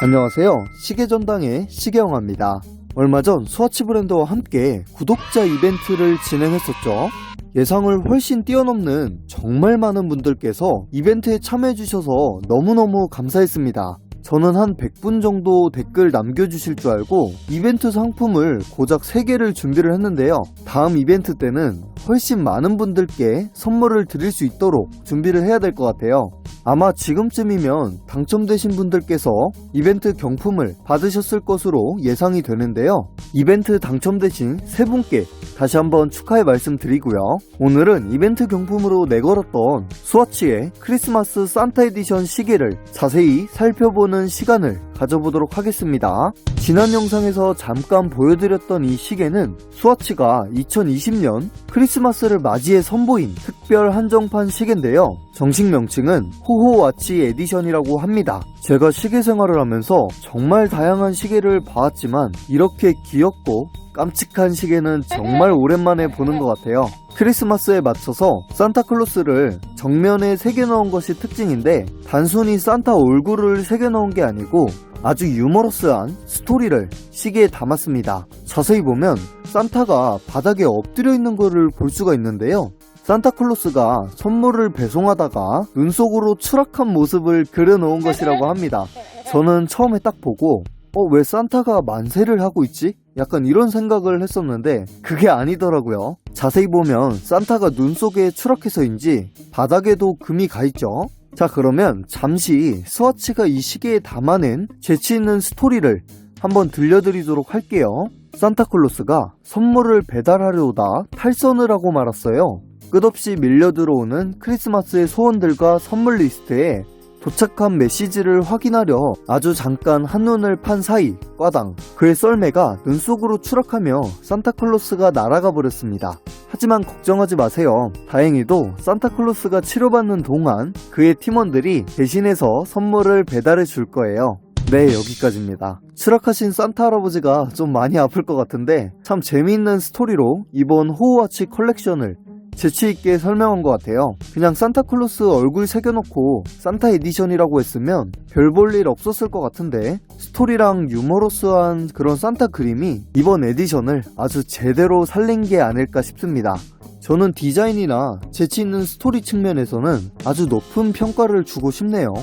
안녕하세요. 시계전당의 시계영화입니다. 얼마 전 스와치 브랜드와 함께 구독자 이벤트를 진행했었죠. 예상을 훨씬 뛰어넘는 정말 많은 분들께서 이벤트에 참여해주셔서 너무너무 감사했습니다. 저는 한 100분 정도 댓글 남겨주실 줄 알고 이벤트 상품을 고작 3개를 준비를 했는데요. 다음 이벤트 때는 훨씬 많은 분들께 선물을 드릴 수 있도록 준비를 해야 될 것 같아요. 아마 지금쯤이면 당첨되신 분들께서 이벤트 경품을 받으셨을 것으로 예상이 되는데요. 이벤트 당첨되신 세 분께 다시 한번 축하의 말씀 드리고요. 오늘은 이벤트 경품으로 내걸었던 스와치의 크리스마스 산타 에디션 시계를 자세히 살펴보는 시간을 가져보도록 하겠습니다. 지난 영상에서 잠깐 보여드렸던 이 시계는 스와치가 2020년 크리스마스를 맞이해 선보인 특별 한정판 시계인데요. 정식 명칭은 호호와치 에디션이라고 합니다. 제가 시계 생활을 하면서 정말 다양한 시계를 봐왔지만 이렇게 귀엽고 깜찍한 시계는 정말 오랜만에 보는 것 같아요. 크리스마스에 맞춰서 산타클로스를 정면에 새겨 넣은 것이 특징인데 단순히 산타 얼굴을 새겨 넣은 게 아니고 아주 유머러스한 스토리를 시계에 담았습니다. 자세히 보면 산타가 바닥에 엎드려 있는 것을 볼 수가 있는데요. 산타클로스가 선물을 배송하다가 눈 속으로 추락한 모습을 그려놓은 것이라고 합니다. 저는 처음에 딱 보고 어, 왜 산타가 만세를 하고 있지? 약간 이런 생각을 했었는데 그게 아니더라고요. 자세히 보면 산타가 눈 속에 추락해서인지 바닥에도 금이 가 있죠. 자 그러면 잠시 스와치가 이 시계에 담아낸 재치있는 스토리를 한번 들려드리도록 할게요. 산타클로스가 선물을 배달하려다 탈선을 하고 말았어요. 끝없이 밀려 들어오는 크리스마스의 소원들과 선물 리스트에 도착한 메시지를 확인하려 아주 잠깐 한눈을 판 사이 꽈당 그의 썰매가 눈 속으로 추락하며 산타클로스가 날아가 버렸습니다. 하지만 걱정하지 마세요. 다행히도 산타클로스가 치료받는 동안 그의 팀원들이 대신해서 선물을 배달해 줄 거예요. 네, 여기까지입니다. 추락하신 산타 할아버지가 좀 많이 아플 것 같은데 참 재미있는 스토리로 이번 호우와치 컬렉션을 재치있게 설명한 것 같아요. 그냥 산타클로스 얼굴 새겨놓고 산타 에디션이라고 했으면 별 볼 일 없었을 것 같은데 스토리랑 유머러스한 그런 산타 그림이 이번 에디션을 아주 제대로 살린 게 아닐까 싶습니다. 저는 디자인이나 재치있는 스토리 측면에서는 아주 높은 평가를 주고 싶네요.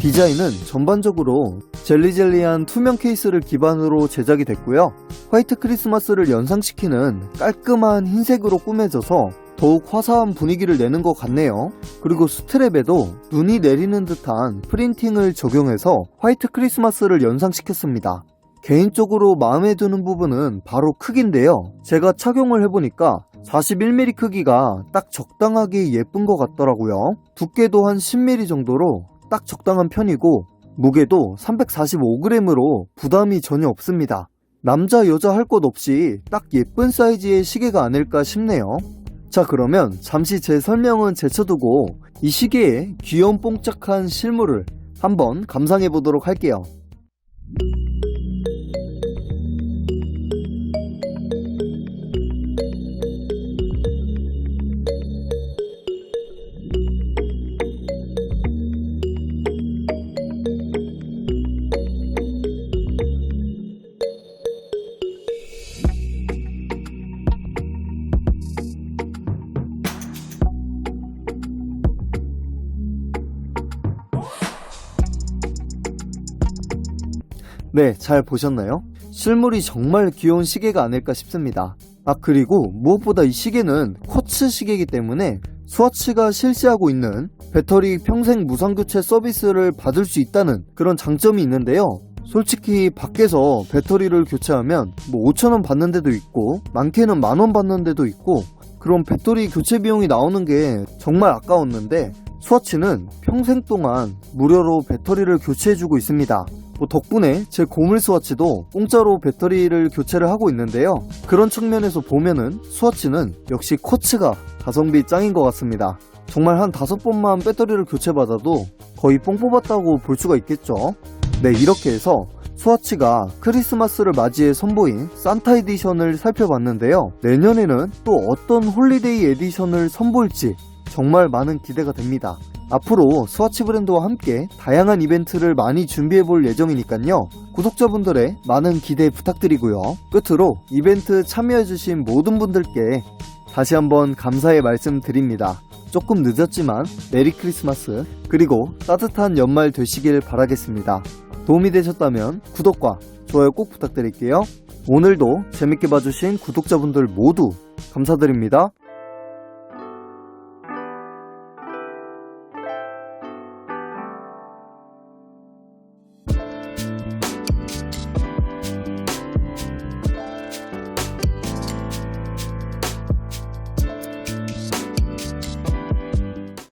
디자인은 전반적으로 젤리젤리한 투명 케이스를 기반으로 제작이 됐고요. 화이트 크리스마스를 연상시키는 깔끔한 흰색으로 꾸며져서 더욱 화사한 분위기를 내는 것 같네요. 그리고 스트랩에도 눈이 내리는 듯한 프린팅을 적용해서 화이트 크리스마스를 연상시켰습니다. 개인적으로 마음에 드는 부분은 바로 크기인데요. 제가 착용을 해보니까 41mm 크기가 딱 적당하게 예쁜 것 같더라고요. 두께도 한 10mm 정도로 딱 적당한 편이고 무게도 345g으로 부담이 전혀 없습니다. 남자 여자 할 것 없이 딱 예쁜 사이즈의 시계가 아닐까 싶네요. 자 그러면 잠시 제 설명은 제쳐두고 이 시계의 귀염 뽕짝한 실물을 한번 감상해 보도록 할게요. 네, 잘 보셨나요? 실물이 정말 귀여운 시계가 아닐까 싶습니다. 아, 그리고 무엇보다 이 시계는 쿼츠 시계이기 때문에 스와치가 실시하고 있는 배터리 평생 무상교체 서비스를 받을 수 있다는 그런 장점이 있는데요. 솔직히 밖에서 배터리를 교체하면 뭐 5천원 받는 데도 있고 많게는 만원 받는 데도 있고 그런 배터리 교체 비용이 나오는 게 정말 아까웠는데 스와치는 평생 동안 무료로 배터리를 교체해주고 있습니다. 뭐 덕분에 제 고물 스와치도 공짜로 배터리를 교체를 하고 있는데요. 그런 측면에서 보면은 스와치는 역시 쿼츠가 가성비 짱인 것 같습니다. 정말 한 다섯 번만 배터리를 교체받아도 거의 뽕 뽑았다고 볼 수가 있겠죠. 네, 이렇게 해서 스와치가 크리스마스를 맞이해 선보인 산타 에디션을 살펴봤는데요. 내년에는 또 어떤 홀리데이 에디션을 선보일지 정말 많은 기대가 됩니다. 앞으로 스와치 브랜드와 함께 다양한 이벤트를 많이 준비해 볼 예정이니까요. 구독자분들의 많은 기대 부탁드리고요. 끝으로 이벤트 참여해주신 모든 분들께 다시 한번 감사의 말씀 드립니다. 조금 늦었지만 메리 크리스마스 그리고 따뜻한 연말 되시길 바라겠습니다. 도움이 되셨다면 구독과 좋아요 꼭 부탁드릴게요. 오늘도 재밌게 봐주신 구독자분들 모두 감사드립니다.